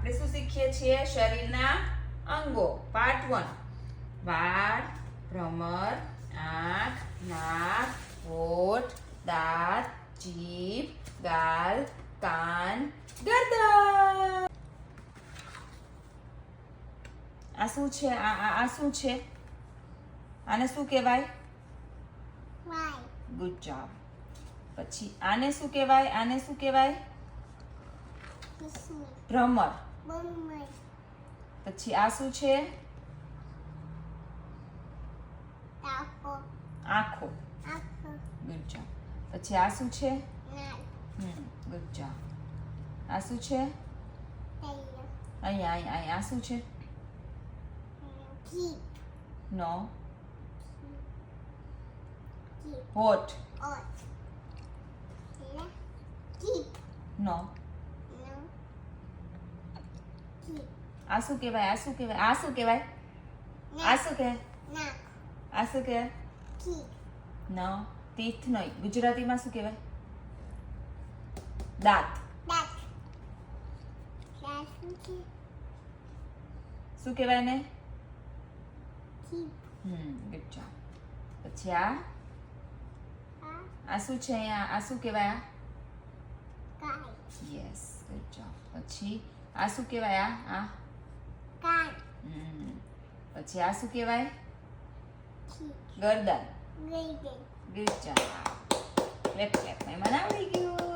આપણે શું શીખીએ છીએ? શરીરના અંગો. પાર્ટ વન વાળ ભ્રમર આંખ નાક હોઠ દાંત જીભ ગાલ કાન ગરદન. આ શું છે? આ આ શું છે? આને શું કહેવાય? વાય. ગુડ જોબ પછી આને શું કહેવાય? આને શું કહેવાય? ભ્રમર પછી આ શું છે તાકો આંખો આખો ગુડ જોબ પછી આ શું છે નાક હમ ગુડ જોબ આ શું છે તૈયો અહીંયા અહીંયા અહીંયા આ શું છે જીપ નો જીપ હોઠ ઓટ લે જીપ નો નો જીપ આ શું કહેવાય આ શું કહેવાય આ શું કહેવાય આ શું કહેવાય નાક આ શું કહેવાય જીપ નો તીથ નહીં ગુજરાતીમાં શું કહેવાય દાંત દાંત દાંત શું છે શું કહેવાય ને જીપ હમ ગુડ જોબ પછી આ આ આ શું છે અહીંયા આ શું કહેવાય આ કાય યસ ગુડ જોબ પછી આ શું કહેવાય આ? આ? પછી આ શું કહેવાય? ગરદન. જોબ ક્લેપ ક્લેપ મહેમાન આવડી ગયું.